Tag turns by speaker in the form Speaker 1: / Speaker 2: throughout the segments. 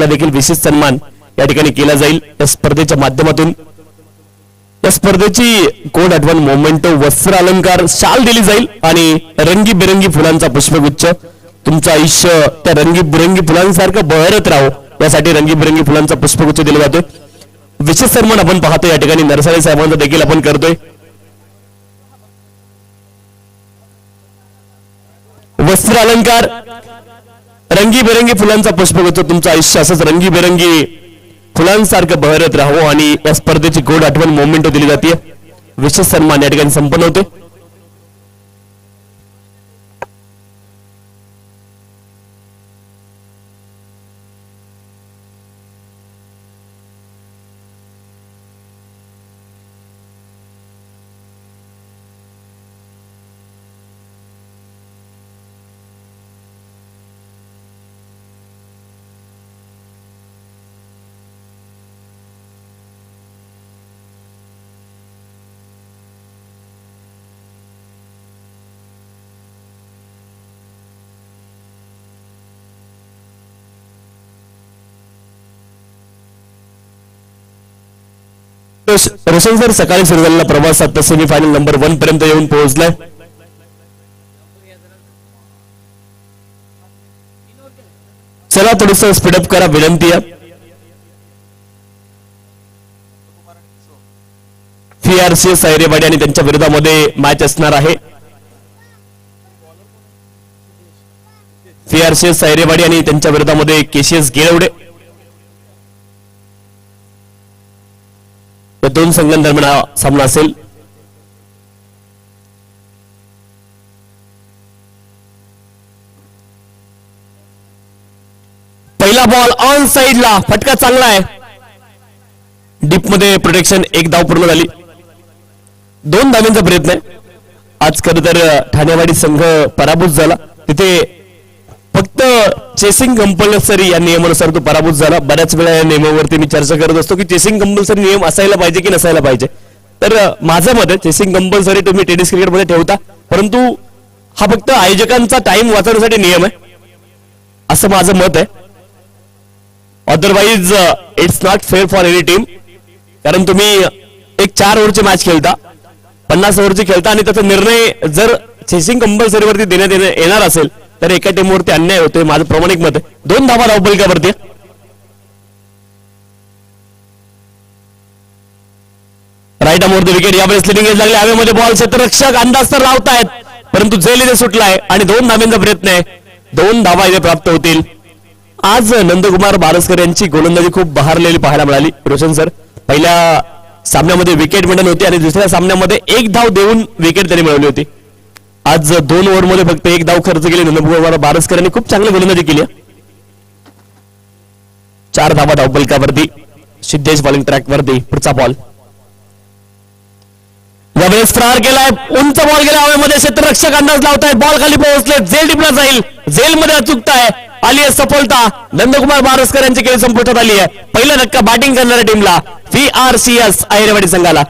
Speaker 1: आपला देखील विशेष सन्मान या ठिकाणी केला जाईल. या स्पर्धेच्या माध्यमातून. या स्पर्धेची कोड आठवण मोमेंटो वस्त्र अलंकार शाल दिली जाईल आणि रंगीबेरंगी फुलांचा पुष्पगुच्छ. तुमचं आयुष्य त्या रंगीबिरंगी फुलांसारखं बहरत राहो यासाठी रंगीबिरंगी फुलांचा पुष्पगुच्छ दिला जातोय. विशेष सन्मान आपण पाहतो या ठिकाणी. नरसाळे साहेबांचा देखील आपण करतोय. वस्त्र अलंकार रंगीबेरंगी फुलांचा पुष्पगुच्छ तुमचं आयुष्य असंच रंगीबेरंगी फुलांसारखं बहरत राहावं आणि या स्पर्धेची गोड आठवण मोमेंट दिली जाते विशेष सन्मान या ठिकाणी संपन्न होते रोशन सर सकाळी सुरू झालेला प्रवास आता सेमीफायनल नंबर वन पर्यंत येऊन पोहोचलाय. चला थोडस स्पीडअप करा विनंती आहे. फीआरसी सायरेवाडी आणि त्यांच्या विरोधामध्ये मॅच असणार आहे. फीआरसी सायरेवाडी आणि त्यांच्या विरोधामध्ये केसीएस गेळवडे या दोन संघांदरम्यान हा सामना असेल. पहिला बॉल ऑन साईडला फटका चांगला आहे. डीपमध्ये प्रोटेक्शन एक धाव पूर्ण झाली. दोन धाव्यांचा प्रयत्न आहे. आज खरं तर ठाणेवाडी संघ पराभूत झाला. तिथे फक्त चेसिंग कंपल्सरी या नियमानुसार तो पराभूत झाला. बऱ्याच वेळा या नियमावरती मी चर्चा करत असतो की चेसिंग कंपल्सरी नियम असायला पाहिजे की नसायला पाहिजे. तर माझं मत आहे चेसिंग कंपल्सरी तुम्ही टेनिस क्रिकेटमध्ये ठेवता परंतु हा फक्त आयोजकांचा टाइम वाचवण्यासाठी नियम आहे. असं माझं मत आहे. Otherwise it's not fair for any team कारण तुम्ही एक चार ओव्हरची मॅच खेळता पन्नास ओव्हरची खेळता आणि त्याचा निर्णय जर चेसिंग कंपल्सरीवरती देण्यात येणार असेल तर एका टीमवरती अन्याय होतोय माझं प्रामाणिक मत आहे. दोन धावा वरती राईट अमोरती विकेट यावेळेस लिडिंग एज लागले. हवेमध्ये बॉल क्षेत्ररक्षक अंदाज तर लावतायत परंतु जेल इथे सुटलाय आणि दोन धाव्यांचा प्रयत्न आहे. दोन धावा इथे प्राप्त होतील. आज नंदकुमार बारसकर यांची गोलंदाजी खूप बहारलेली पाहायला मिळाली. रोशन सर पहिल्या सामन्यामध्ये विकेट मिळण होती आणि दुसऱ्या सामन्यामध्ये एक धाव देऊन विकेट त्यांनी मिळवली होती. आज दोन ओव्हरमध्ये फक्त एक धाव खर्च केले नंदकुमार बारसकर यांनी खूप चांगली गोलंदाजी केली चार धावा धावपलकावरती सिद्धेश बॉलिंग ट्रॅकवरती पुढचा बॉल यावेळेस प्रहार केलाय उंच बॉल गेला हवेमध्ये क्षेत्ररक्षक अंदाज लावतायत. बॉल खाली पोहोचले जेल टिपला जाईल. जेल मध्ये अचूकता आहे आली आहे सफलता. नंदकुमार बारसकर यांची केली संपुष्टात आली आहे. पहिला धक्का बॅटिंग करणाऱ्या टीमला V R C S Ayrewadi संघाला.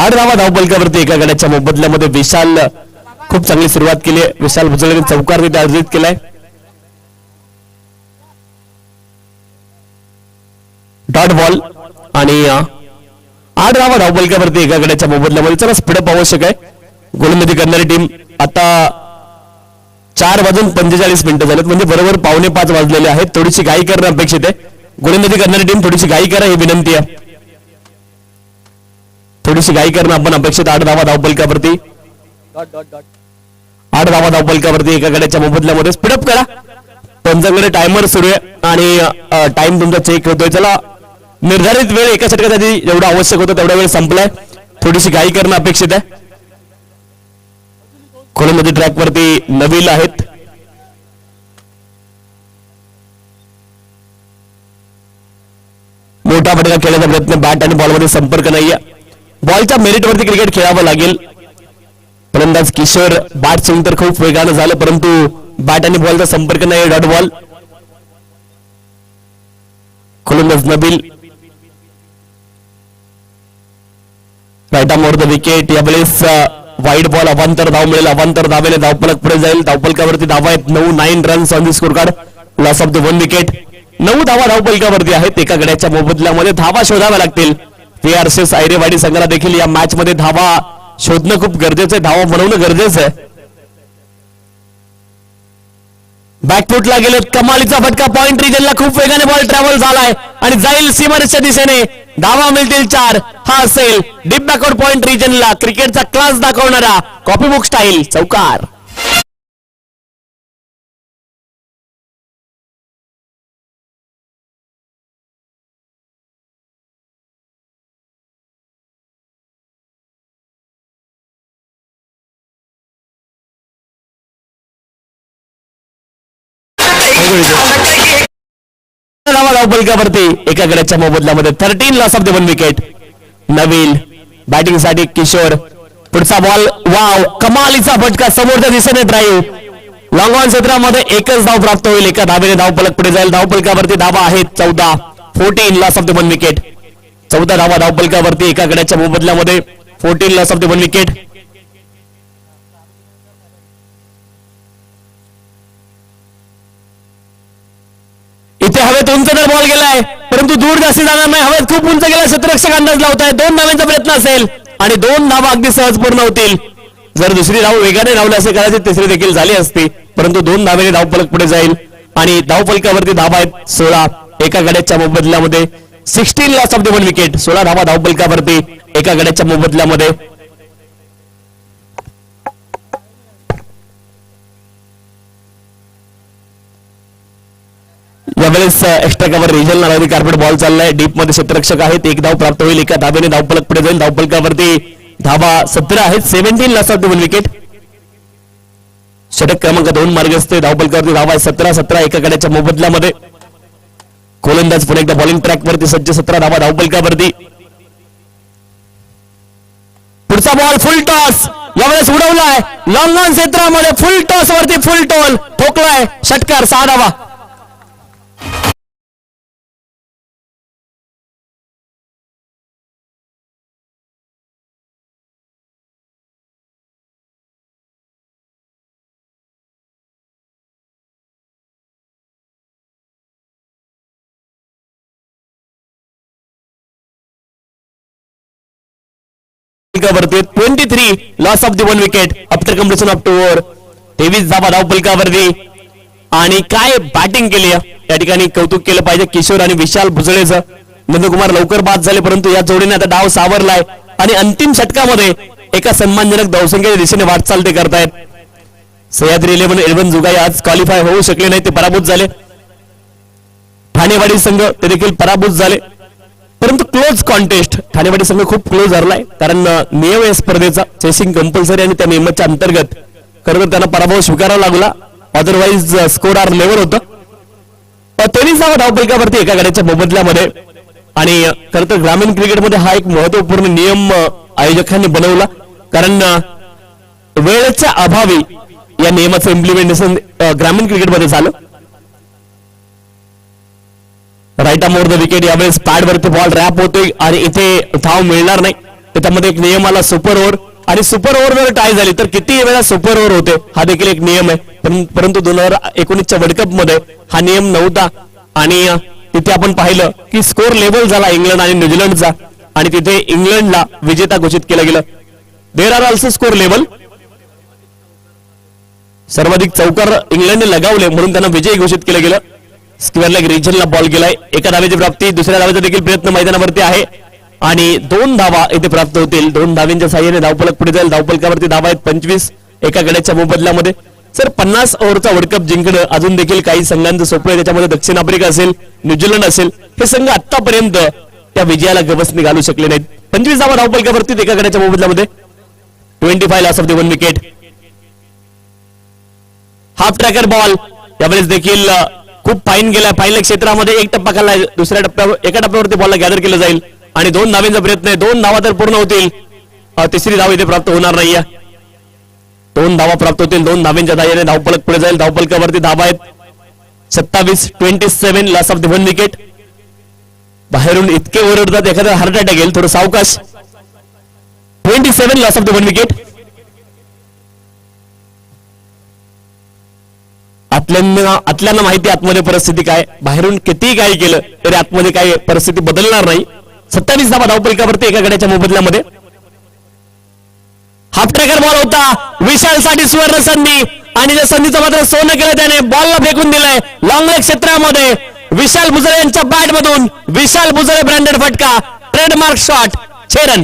Speaker 1: आठ धावा धावपलकावरती एका गड्याच्या मोबदल्यामध्ये विशाल खूप चांगली सुरुवात केली आहे. विशाल भुजबळांनी चौकार तिथे अर्जित केलाय. डॉट बॉल आणि आठ धावा धावपलकावरती एका गड्याच्या मोबदल्यामध्ये. चला स्पीडअप आवश्यक आहे गोलंदाजी करणारी टीम आता चार वाजून पंचेचाळीस मिनिटं झालेत. म्हणजे बरोबर पावणे पाच वाजलेले आहेत. थोडीशी घाई करणं अपेक्षित आहे. गोलंदाजी करणारी टीम थोडीशी घाई करा ही विनंती आहे. थोडीशी गाई करणं आपण अपेक्षित आठ धावा धावपलकावरती आठ धावा धावपलकावरती एका गड्याच्या मोबदल्यामध्ये. स्पीडअप करा. पंचांकडे टायमर सुरू आहे आणि टाइम तुमचा चेक होतोय. चला निर्धारित वेळ एका षटकासाठी जेवढा आवश्यक होता तेवढा वेळ संपलाय. थोडीशी घाई करणं अपेक्षित आहे. खोलीमध्ये ट्रॅक वरती नवील आहेत. मोठा फटका खेळण्याचा प्रयत्न. बॅट आणि बॉलमध्ये संपर्क नाहीये. बॉलच्या मेरिटवरती क्रिकेट खेळावं लागेल. फलंदाज किशोर बॅट स्विंग तर खूप वेगानं झालं परंतु बॅट आणि बॉलचा संपर्क नाही dot ball खोलंदाज Nabeel. Right more the wicket यावेळेस वाईट बॉल अवांतर धाव मिळेल अवांतर धावेने धावपलक पुढे जाईल. धावपलकावरती धावा आहेत. नऊ nine runs on the score card loss of the one wicket नऊ धावा धावपलकावरती आहेत. एका गड्याच्या मोबदल्यामध्ये धावा शोधाव्या लागतील. पीआरसीएस आयरेवाडी संघाला देखील या मॅच मध्ये धावा शोधणं खूप गरजेचं आहे धावा बनवणं गरजेचं आहे. बॅकफुटला गेले कमालीचा फटका पॉइंट रिजनला खूप वेगाने बॉल ट्रॅव्हल झालाय आणि जाईल सीमारेच्या दिशेने. धावा मिळतील चार हा असेल. डीप बॅकवर्ड पॉइंट रिजनला क्रिकेटचा क्लास दाखवणारा कॉपी बुक स्टाईल चौकार. धावपलकावरती एका गड्याच्या मोबदल्यामध्ये thirteen loss of the one wicket नवीन बॅटिंगसाठी किशोर. पुढचा बॉल वाव कमालीचा फटका समोरच्या दिशेने ड्राईव्ह लॉंग ऑन क्षेत्रामध्ये एकच धाव प्राप्त होईल. एका धावेने धावपलक पुढे जाईल. धावपलकावरती धावा आहेत चौदा. Fourteen loss of the one wicket चौदा धावा धावपलकावरती एका गड्याच्या मोबदल्यामध्ये fourteen loss of the one wicket इथे हवेत उंच तर बॉल गेलाय परंतु दूर जास्ती जाणार नाही. हवेत खूप उंच गेला क्षेत्ररक्षक अंदाज लावताय दोन धाव्यांचा प्रयत्न असेल आणि दोन धावा अगदी सहज पूर्ण होतील. जर दुसरी धाव वेगाने धावले असे कदाचित तिसरी देखील झाली असती परंतु दोन धावेने धावपलक पुढे जाईल. आणि धावपलकावरती धावा आहेत सोळा. एका गड्याच्या मोबदल्यामध्ये sixteen loss of the one wicket सोळा धावा धावपलकावरती एका गड्याच्या मोबदल्यामध्ये त्यावेळेस एक्स्ट्रा कव्हर रिजल नावाची कार्पेट बॉल चाललाय. डीपमध्ये क्षेत्ररक्षक आहेत. एक धाव प्राप्त होईल. एका धाबेने धावपलक पुढे जाईल. धावपलकावरती धावा सतरा आहेत. Seventeen last of one wicket षटक क्रमांक दोन मार्ग असते धावपलकावरती धावा सतरा सतरा एका गड्याच्या मोबदल्यामध्ये. गोलंदाज पुन्हा एकदा बॉलिंग ट्रॅक वरती सज्ज. सतरा धावा धावपलकावरती पुढचा बॉल फुल टॉस यावेळेस उडवलाय. लॉंग लॉन क्षेत्रामध्ये फुल टॉस वरती फुल टोल ठोकलाय. षटकार सहा धावा. वरती twenty three loss of the one wicket after completion of two over तेवीस धावा धावपलकावरती आणि काय बॅटिंग केली या? ठिकाणी कौतुक केलं पाहिजे. किशोर आणि विशाल भुजळेचं. नंदकुमार लवकर बाद झाले परंतु या जोडीने आता डाव सावरलाय. आणि अंतिम षटकामध्ये एका सन्मानजनक धावसंख्येच्या दिशेने वाटचाल ते करतायत. सह्याद्री इलेव्हन इलेव्हन जुगाई आज क्वालिफाय होऊ शकले नाही ते पराभूत झाले. ठाणेवाडी संघ ते देखील पराभूत झाले. परंतु क्लोज कॉन्टेस्ट ठाणेवाडी संघ खूप क्लोज हरलाय. कारण नियम या स्पर्धेचा. चेसिंग कंपल्सरी आणि त्या नियमाच्या अंतर्गत. खरं तर त्यांना पराभव स्वीकारावा लागला. अदरवाईज स्कोर आर लेवल होतं. तेवीस धावा धावपलकावरती एका गाड्याच्या मोबदल्यामध्ये. आणि खरं तर ग्रामीण क्रिकेटमध्ये हा एक महत्त्वपूर्ण नियम आयोजकांनी बनवला. कारण वेळेच्या अभावी या नियमाचं इम्प्लिमेंटेशन ग्रामीण क्रिकेटमध्ये झालं. Right arm over the wicket यावेळेस पॅड वरती बॉल रॅप होतोय आणि इथे धाव मिळणार नाही. त्याच्यामध्ये एक नियम आला सुपर ओव्हर आणि सुपर ओव्हर जर टाय झाली तर किती वेळा सुपर ओव्हर होते? हा देखील एक नियम आहे. परंतु दोन हजार एकोणीसच्या वर्ल्ड कपमध्ये हा नियम नव्हता. आणि तिथे आपण पाहिलं की स्कोर लेवल झाला इंग्लंड आणि न्यूझीलंडचा. आणि तिथे इंग्लंडला विजेता घोषित केलं गेलं. There are also score level सर्वाधिक चौकार इंग्लंडने लगावले म्हणून त्यांना विजयी घोषित केलं गेलं. स्क्वेअर लेग रिजनला बॉल गेलाय. एका धावेची प्राप्ती दुसऱ्या धावेचा देखील प्रयत्न मैदानावरती आहे. आणि दोन धावा इथे प्राप्त होतील. दोन धावींच्या साह्याने धावपलक पुढे जाईल. धावपलकावरती धावा आहेत पंचवीस एका गड्याच्या मोबदल्यामध्ये. सर पन्नास ओव्हरचा वर्ल्ड कप जिंकणं अजून देखील काही संघांचं सोपं आहे. त्याच्यामध्ये दक्षिण आफ्रिका असेल न्यूझीलंड असेल हे संघ आतापर्यंत त्या विजयाला गवसणी घालू शकले नाहीत. पंचवीस धावा धावपलकावरती एका गड्याच्या मोबदल्यामध्ये. Twenty five loss of the one wicket. Half tracker ball. यावेळेस देखील खूप फाईन गेला फाईन क्षेत्रामध्ये एक टप्पा खाल्ला. दुसऱ्या टप्प्यावर एका टप्प्यावरती बॉलला गॅदर केलं जाईल. आणि दोन धावेचा प्रयत्न आहे. दोन धावा तर पूर्ण होतील. तिसरी धाव इथे प्राप्त होणार नाहीये. दोन धावा प्राप्त होतील. दोन धावेंच्या धाव्याने धावपलक पुढे जाईल. धावपलकावरती धावा आहेत. सत्तावीस twenty seven loss of the one wicket बाहेरून इतके ओरडतात. एखादा हार्ट अटॅक येईल. थोडं सावकाश. Twenty seven loss of the one wicket आतल्यांना आतल्यांना माहिती आतमध्ये परिस्थिती काय. बाहेरून कितीही काही केलं तरी आतमध्ये काही परिस्थिती बदलणार नाही. सत्तावीस धावा धावपलिकावरती एका गड्याच्या मोबदल्यामध्ये? हाफ ट्रॅकर बॉल होता. विशालसाठी सुवर्ण संधी. आणि त्या संधीचं मात्र सोनं केलं त्याने. बॉलला फेकून दिलंय लॉंगलेग क्षेत्रामध्ये. विशाल भुजरे यांच्या बॅट मधून. विशाल भुजरे ब्रँडेड फटका. ट्रेडमार्क शॉट छेरन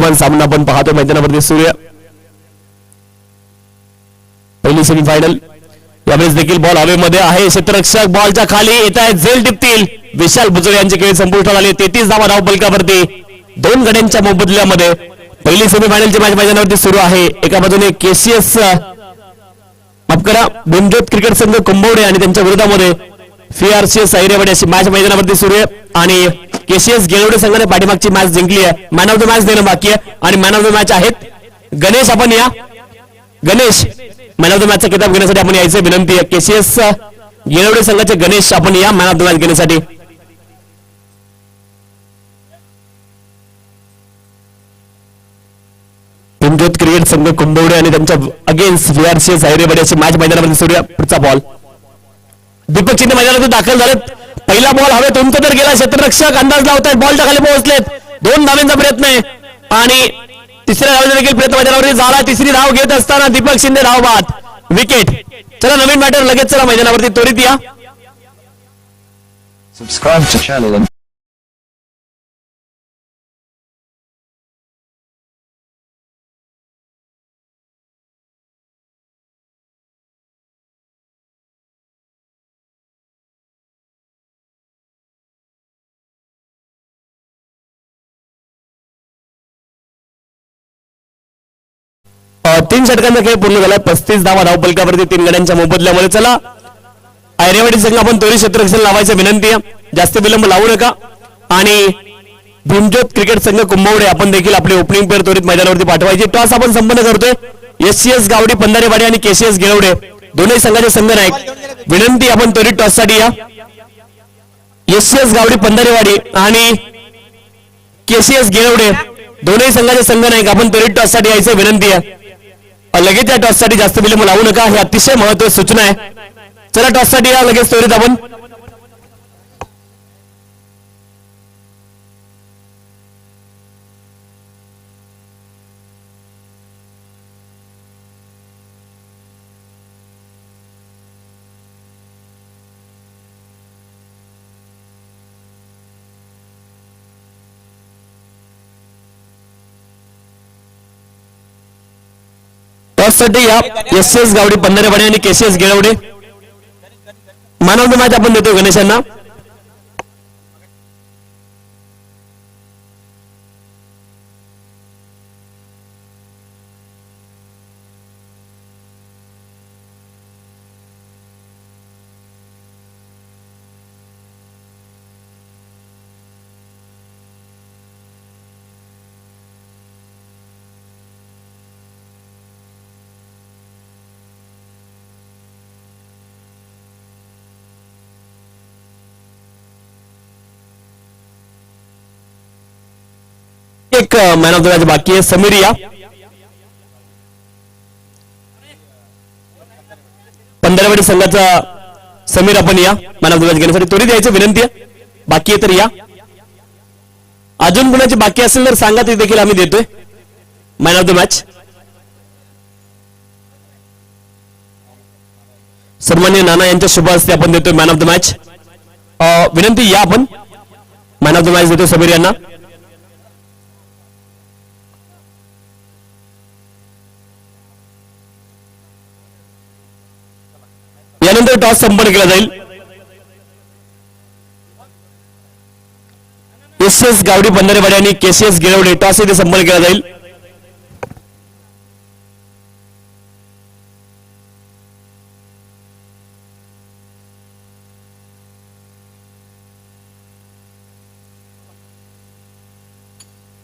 Speaker 1: वेगवान सामना आपण पाहतो मैदानावरती सूर्य. पहिली सेमीफायनल यावेळेस देखील बॉल हवेमध्ये आहे. क्षेत्ररक्षक बॉलच्या खाली येत आहेत झेल टिपतील. विशाल बुजुर्ग यांचे खेळ संपुष्टात आले तेहतीस धावा धाव बलकावरती दोन गड्यांच्या मोबदल्यामध्ये पहिली सेमीफायनलची मॅच मैदानावरती सुरू आहे. एका बाजूने केसीएस माफ करा बिमजोत क्रिकेट संघ कुंभवडे आणि त्यांच्या विरोधामध्ये सीआरसीएस साईरेवाडी अशी मॅच मैदानावरती सुरू आहे. आणि केसीएस गेलवडे संघाने पाठीमागची मॅच जिंकली आहे. मॅन ऑफ द मॅच देणं बाकी आहे. आणि मॅन ऑफ द मॅच आहेत. गणेश आपण या. गणेश मॅन ऑफ द मॅचचा किताब घेण्यासाठी आपण यायचं विनंती आहे. केसीएस गेलवडे संघाचे गणेश आपण या मॅन ऑफ द मॅच घेण्यासाठी. क्रिकेट संघ कुंभवडे आणि त्यांच्या अगेन्स्ट व्हीआरसीएस हैदराबाद अशी मॅच मैदानामध्ये सुरू पुढचा बॉल दीपक चिन्ह मैदानात दाखल झालेत. पहिला बॉल हवेत उंच तर गेला क्षेत्ररक्षक अंदाज लावतायत. बॉलच्या खाली पोहोचलेत. दोन धावेंचा प्रयत्न आहे. आणि तिसऱ्या धावेचा देखील प्रयत्न मैदानावरती झाला तिसरी धाव घेत असताना दीपक शिंदे धाव बाद विकेट चला नवीन बॅटर लगेच चला मैदानावरती. त्वरित या. सबस्क्राईब तीन षटकांचा खेळ पूर्ण झाला. पस्तीस धावा धावपलकावरती तीन गड्यांच्या मोबदल्यामध्ये. चला. आयरेवाडी संघ आपण तोरी क्षेत्ररक्षण लावायची विनंती आहे. जास्त विलंब लावू नका. आणि भीमज्योत क्रिकेट संघ कुंभवडे आपण देखील आपले ओपनिंग पेअर त्वरित मैदानावरती पाठवायची. टॉस आपण संपन्न करतोय. एस गावडी पंधारेवाडी आणि केसीएस गेवडे. दोन्ही संघाचे संघ नायक विनंती आपण त्वरित टॉससाठी या. एस गावडी पंधारेवाडी आणि केसीएस गेवडे. दोन्ही संघाचे संघ नायक आपण त्वरित टॉससाठी यायचं विनंती आहे. लगेच या टॉससाठी जास्त विलंब लावू नका. हे अतिशय महत्वाची सूचना आहे. चला टॉससाठी या लगेच त्वरित आपण. त्यासाठी या. एस एस गावडे पंधरेवाडे आणि केसीएस गेळवडे. मॅन ऑफ आपण देतो गणेशांना. एक मॅन ऑफ द मॅच बाकी आहे समीरिया पंधरावाडी संघाचा समीर आपण या मॅन ऑफ द मॅच घेण्यासाठी. त्वरित यायचं विनंती आहे. बाकी आहे तर या. अजून कुणाची बाकी असेल तर सांगा ते देखील आम्ही देतोय. मॅन ऑफ द मॅच सन्मान्य नाना यांच्या शुभ हस्ते आपण देतोय मॅन ऑफ द मॅच विनंती या आपण. मॅन ऑफ द मॅच देतो समीर यांना. यानंतर टॉस संपन्न केला जाईल. एस एस गावडी बंधारेवाडी आणि केसीएस गिरवडे टॉस येथे संपन्न केला जाईल.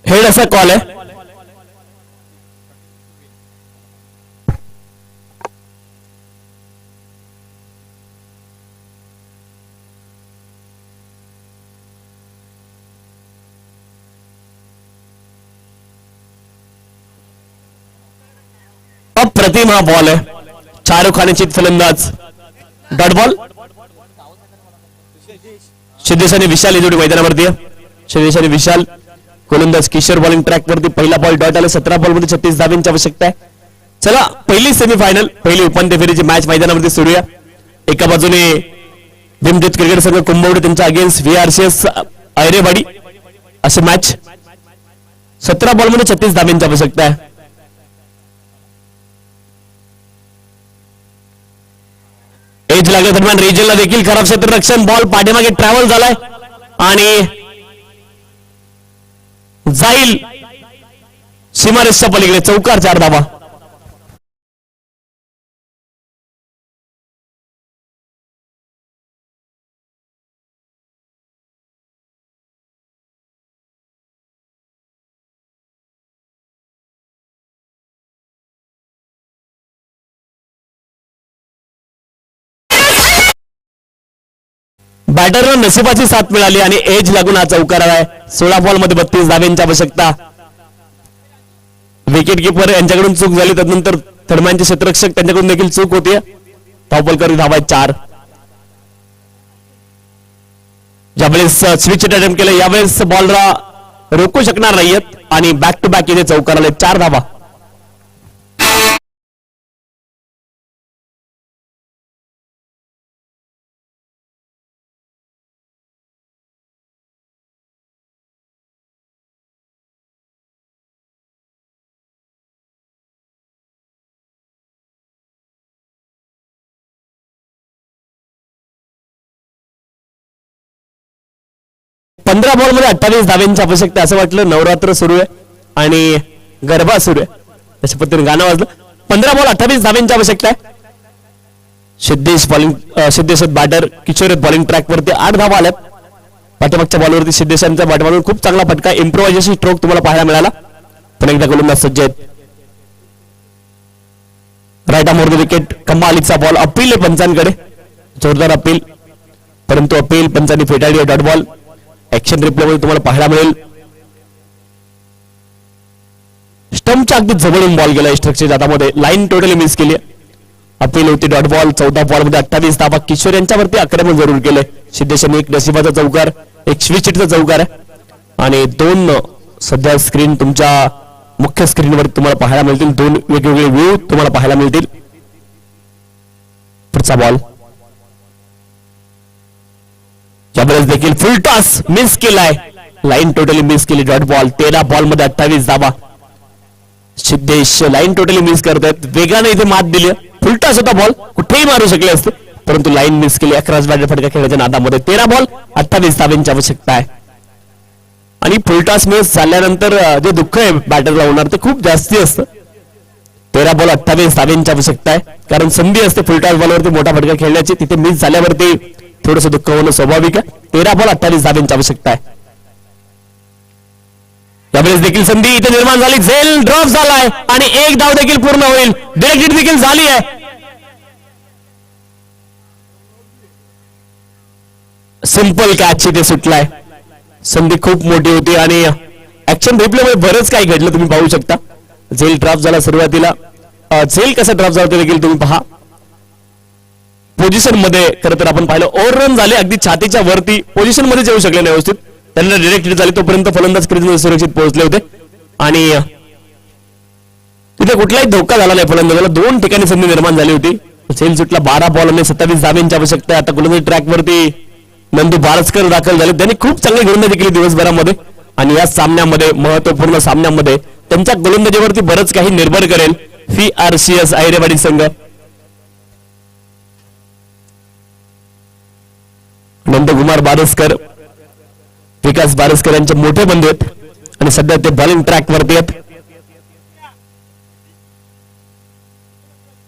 Speaker 1: हेड असा कॉल आहे. अप्रतिम हा बॉल आहे. शाहरुख खानची फलंदाज डॉट बॉल सिद्धेश आणि विशाल ही जोडी मैदानावरती आहे. सिद्धेश आणि विशाल गोलंदाज किशोर बॉलिंग ट्रॅक वरती पहिला बॉल डॉट आला सतरा बॉलमध्ये छत्तीस धाब्यांची आवश्यकता आहे. चला पहिली सेमीफायनल पहिली उपांत्य फेरीची मॅच मैदानावरती सुरू आहे. एका बाजूने भीमजित क्रिकेट संघ कुंभवडे त्यांच्या अगेन्स्ट व्हीआरसीएस ऐरेवाडी असे मॅच सतरा बॉलमध्ये छत्तीस धाब्यांची आवश्यकता आहे. एज दरम्यान देखील खराब क्षेत्ररक्षण बॉल पाठीमागे ट्रॅव्हल झालाय. आणि जाईल सीमारेसच्या पलीकडे चौकार चार धावा बॅटरला नशिबाची साथ मिळाली आणि एज लागून हा चौकार आहे सोळा बॉलमध्ये बत्तीस धाब्यांची आवश्यकता. विकेट किपर यांच्याकडून चूक झाली त्यानंतर थर्मॅनचे क्षेत्ररक्षक त्यांच्याकडून देखील चूक होती धावपलकर धावा चार. ज्यावेळेस स्विच अटेम्प्ट केलं यावेळेस बॉलला रोखू शकणार नाहीयेत आणि बॅक टू बॅक इथे चौकार आले चार धावा. पंधरा बॉलमध्ये अठ्ठावीस धाव्यांची आवश्यकता असं वाटलं. नवरात्र सुरू आहे आणि गरबा सुरू आहे. त्याच्या पद्धतीने गाणं वाजलं. पंधरा बॉल अठ्ठावीस धाव्यांची आवश्यकता आहे. Siddhesh bowling Siddhesh batter Kishor bowling ट्रॅकवरती आठ धावा आल्यात. पाठीमागच्या बॉलवरती सिद्धेशांच्या बॉलवर खूप चांगला फटका. इम्प्रोव्हायझेशन स्ट्रोक तुम्हाला पाहायला मिळाला. पण एकदा गोलंदाज सज्ज आहेत. राईट आमोर विकेट कम्मा अलीचा बॉल अपील आहे पंचांकडे. जोरदार अपील. परंतु अपील पंचांनी फेटाळली डॉट बॉल ऍक्शन रिप्लेमध्ये तुम्हाला पाहायला मिळेल. स्टंपच्या अगदी जवळून बॉल गेला स्ट्रक्चर दादामध्ये लाईन टोटली मिस केली. अपील होती डॉट बॉल चौदा बॉलमध्ये अठ्ठावीस धाबा किशोर यांच्यावरती आक्रमण जरूर केले सिद्धेशांनी एक नशिबाचा चौकार. एक स्विचचा चौकार आणि दोन सध्या स्क्रीन तुमच्या मुख्य स्क्रीनवर तुम्हाला पाहायला मिळतील. दोन वेगवेगळे व्ह्यू तुम्हाला पाहायला मिळतील. पुढचा बॉल यावेळेस देखील फुल टॉस मिस केलाय. लाईन टोटली मिस केली डॉट बॉल तेरा बॉलमध्ये अठ्ठावीस धाबा सिद्धेश लाईन टोटली मिस करतायत. वेगाने इथे मात दिली. फुल टॉस होता बॉल कुठेही मारू शकले असते. परंतु लाईन मिस केली. अकरा बॅटर फटका खेळायच्या नादामध्ये तेरा बॉल अठ्ठावीस धाब्यांची आवश्यकता आहे. आणि फुलटॉस मिस झाल्यानंतर जे दुःख आहे बॅटरला होणार ते खूप जास्ती असतं. तेरा बॉल अठ्ठावीस धाब्यांची आवश्यकता आहे. कारण संधी असते फुलटॉस बॉलवरती मोठा फटका खेळण्याची. तिथे मिस झाल्यावरती थोडस दुःख होणं स्वाभाविक आहे. तेरा बॉल अठ्ठावीस धाब्यांची आवश्यकता आहे. त्यावेळेस देखील संधी इथे निर्माण झाली. झेल ड्रॉप झालाय आणि एक धाव देखील पूर्ण होईल. डिरेक्ट देखील झाली आहे. सिंपल कॅच इथे सुटलाय. संधी खूप मोठी होती आणि ऍक्शन रिप्ले मध्ये बरंच काही घडलं. तुम्ही पाहू शकता. झेल ड्राफ्ट झाला सुरुवातीला. झेल कसा ड्रॉप झाला देखील तुम्ही पहा. पोझिशनमध्ये खरं तर आपण पाहिलं ओव्हर रन झाले अगदी छातीच्या वरती पोझिशनमध्ये येऊ शकले नाही व्यवस्थित. त्यांना डिरेक्ट झाले तोपर्यंत फलंदाज क्रीजमध्ये सुरक्षित पोहोचले होते. आणि तिथे कुठलाही धोका झाला नाही फलंदाजाला. दोन ठिकाणी संधी निर्माण झाली होती. सेल सुटला बारा बॉल आणि सत्तावीस धाब्यांची आवश्यकता आहे. आता गोलंदाजी ट्रॅक वरती नंदू बारसकर दाखल झाले. त्यांनी खूप चांगली गोलंदाजी केली दिवसभरामध्ये. आणि या सामन्यामध्ये महत्त्वपूर्ण सामन्यामध्ये त्यांच्या गोलंदाजीवरती बरंच काही निर्भर करेल. V R C S Ayrewadi संघ. नंदकुमार बारसकर विकास बारसकर यांचे मोठे बंधू आहेत आणि सध्या ते बॉलिंग ट्रॅक वरती आहेत.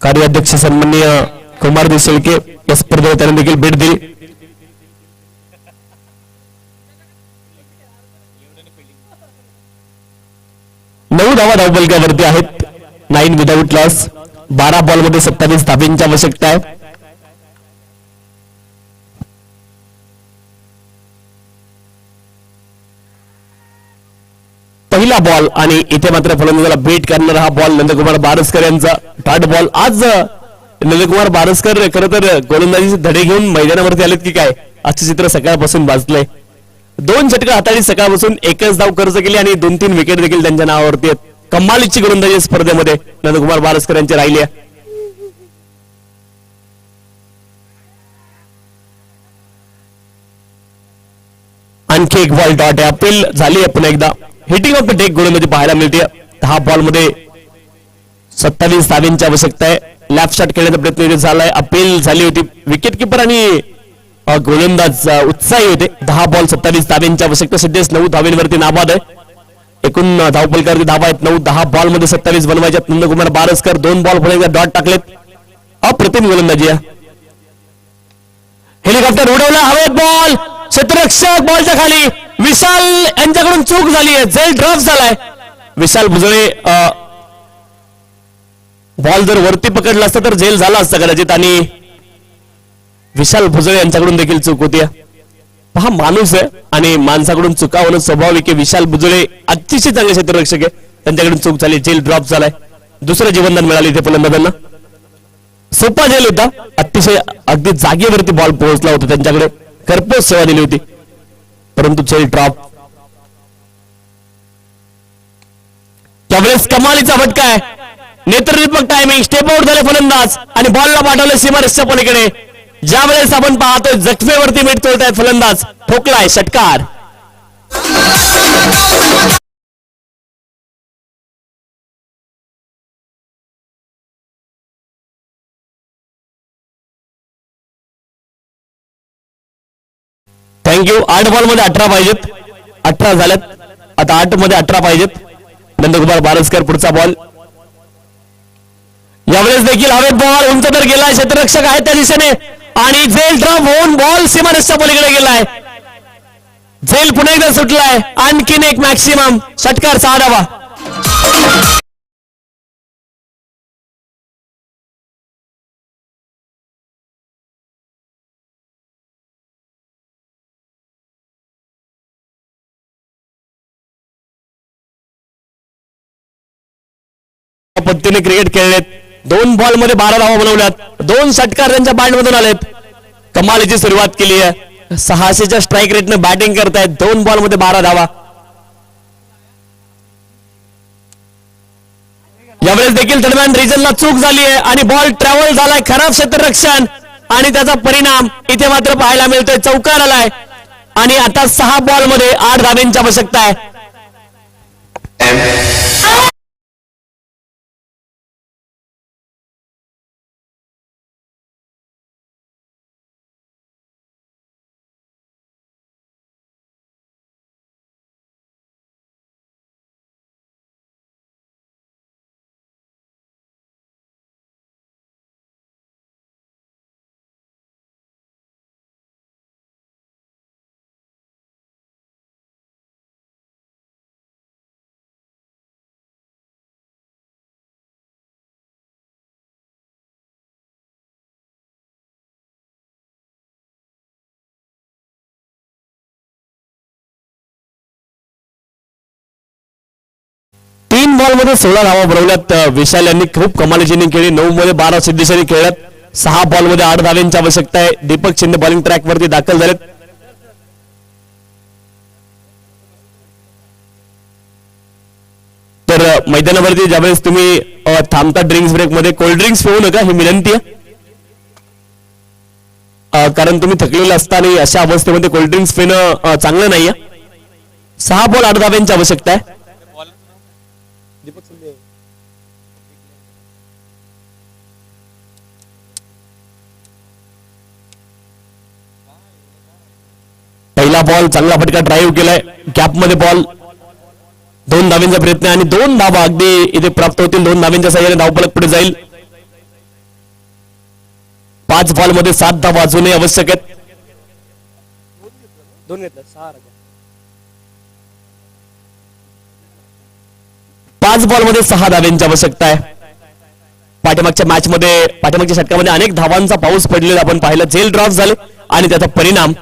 Speaker 1: कार्याध्यक्ष सन्माननीय कुमार देशेळके या स्पर्धेला त्यांनी देखील भेट दिली. नऊ धावा धावबलक्यावरती आहेत. नाईन विदाऊट लॉस बारा बॉलमध्ये सत्तावीस धाबींची आवश्यकता आहे. पहिला बॉल आणि इथे मात्र फलंदाजाला बेट करणारा हा बॉल नंदकुमार बारसकर यांचा. डॉट बॉल आज नंदकुमार बारसकर खर तर गोलंदाजीचे धडे घेऊन मैदानावरती आलेत की काय? आजचं चित्र सकाळपासून भाजलंय दोन षटकं हाताळी सकाळपासून. एकच धाव कर्ज केली आणि दोन तीन विकेट देखील त्यांच्या नावावरती आहेत. कमालीची गोलंदाजी स्पर्धेमध्ये. नंदकुमार बारसकर यांची राहिली आहे. आणखी एक बॉल डॉट आहे. अपील झाली आहे पुन्हा एकदा. हिटिंग ऑफ द डेक गोळीमध्ये पाहायला मिळते. दहा बॉलमध्ये सत्तावीस धावींची आवश्यकता आहे. लॅफ्ट शॉट खेळण्याचा प्रयत्न झालाय. अपील झाली होती विकेट किपर आणि गोलंदाज उत्साही होते. दहा बॉल सत्तावीस धाव्यांची आवश्यकता सध्याच नऊ धाव्यांवरती नाबाद आहे. एकूण अ, धावपलकावरती धावा आहेत. नऊ दहा बॉलमध्ये सत्तावीस बनवायच्या नंदकुमार बारसकर दोन बॉल पुढे डॉट टाकलेत. अप्रतिम गोलंदाजी हेलिकॉप्टर उडवला. हवेत बॉल क्षेत्ररक्षक बॉलच्या खाली. विशाल यांच्याकडून चूक झाली आहे. जेल ड्रॉप झालाय. विशाल भुजळे बॉल जर वरती पकडला असता तर जेल झाला असता कदाचित आणि विशाल भुजळे यांच्याकडून देखील चूक होती हा माणूस आहे आणि माणसाकडून चुका होणं स्वाभाविक आहे. विशाल भुजळे अतिशय चांगले क्षेत्ररक्षक आहे. त्यांच्याकडून चूक झाली जेल ड्रॉप झालाय. दुसरं जीवनदान मिळाले इथे फलंदाजांना. सोपा जेल होता. अतिशय अगदी जागेवरती बॉल पोहोचला होता त्यांच्याकडे. करपोच सेवा दिली होती परंतु चेल ड्रॉप त्यावेळेस कमालीचा फटका आहे. नेत्रदीपक टायमिंग स्टेप आउट झाले फलंदाज आणि बॉलला पाठवलं सीमारेषच्या पलीकडे. ज्या वेळेस आपण पाहतोय जखमेवरती भेटतो फलंदाज. ठोकलाय षटकार. थँक्यू आठ बॉलमध्ये अठरा पाहिजेत. अठरा झाल्यात. आता आठमध्ये अठरा पाहिजेत. नंदकुमार बारसकर पुढचा बॉल यावेळेस देखील हवेत बॉल. उंच तर गेलाय. क्षेत्ररक्षक आहे त्या दिशेने. आणि झेल ड्रॉप होऊन बॉल सीमारेषच्या पलीकडे गेलाय. झेल पुन्हा एकदा सुटलाय. आणखीन एक मॅक्सिमम षटकार सहा धावा. पद्धतीने क्रिकेट खेळलेत. दोन बॉलमध्ये बारा धावा बनवल्यात. दोन षटकार त्यांच्या बँड मधून आलेत. कमालीची सुरुवात केली आहे. सहाशेच्या स्ट्राईक रेटने बॅटिंग करतायत. दोन बॉलमध्ये बारा धावा. यावेळेस देखील दरम्यान रिजनला चूक झाली आहे आणि बॉल ट्रॅव्हल झालाय. खराब क्षेत्ररक्षण आणि त्याचा परिणाम इथे मात्र पाहायला मिळतोय. चौकार आलाय. आणि आता सहा बॉलमध्ये आठ धाब्यांची आवश्यकता आहे. बॉलमध्ये सोळा धावा बनवल्यात विशाल यांनी खूप कमालीची इनिंग केली. नऊ मध्ये बारा सिद्धेशांनी खेळल्यात. सहा बॉलमध्ये आठ धाव्यांची आवश्यकता आहे. दीपक शिंदे बॉलिंग ट्रॅक वरती दाखल झालेत. तर मैदानावरती ज्यावेळेस तुम्ही थांबता ड्रिंक्स ब्रेकमध्ये कोल्ड ड्रिंक्स पिऊ नका ही विनंती आहे. कारण तुम्ही थकलेले असता आणि अशा अवस्थेमध्ये कोल्ड ड्रिंक्स पिणं चांगलं नाहीये. सहा बॉल आठ धाव्यांची आवश्यकता आहे. पहिला बॉल चांगला फटका ड्राईव्ह केलाय. गॅपमध्ये बॉल दोन धाव्यांचा प्रयत्न आहे आणि दोन धावा अगदी इथे प्राप्त होतील. दोन धाव्यांच्या सहाय्याने धावफलक पुढे जाईल. पाच बॉलमध्ये सात धावा अजूनही आवश्यक आहेत. पाच बॉलमध्ये सहा धाव्यांची आवश्यकता आहे. पाठीमागच्या मॅच मध्ये पाठीमागच्या षटकामध्ये अनेक धावांचा पाऊस पडलेला आपण पाहिलं. जेल ड्रॉप झाले आणि त्याचा परिणाम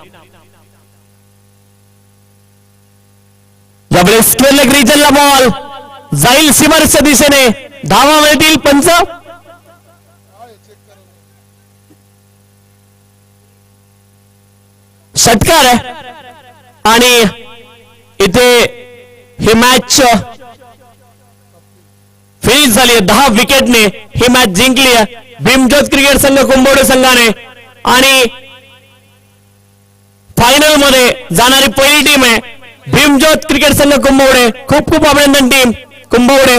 Speaker 1: यावेळेस स्क्वेअर लेग रिजनला बॉल जाईल सीमारेसच्या दिशेने. धावा मिळतील पंच. षटकार आहे. आणि इथे ही मॅच फिनिश झाली आहे. दहा विकेटने ही मॅच जिंकली आहे. भीमजोत क्रिकेट संघ कुंभोडे संघाने. आणि फायनलमध्ये जाणारी पहिली टीम आहे. भीमज्योत क्रिकेट संघ कुंभवडे खूप खूप अभिनंदन टीम कुंभवडे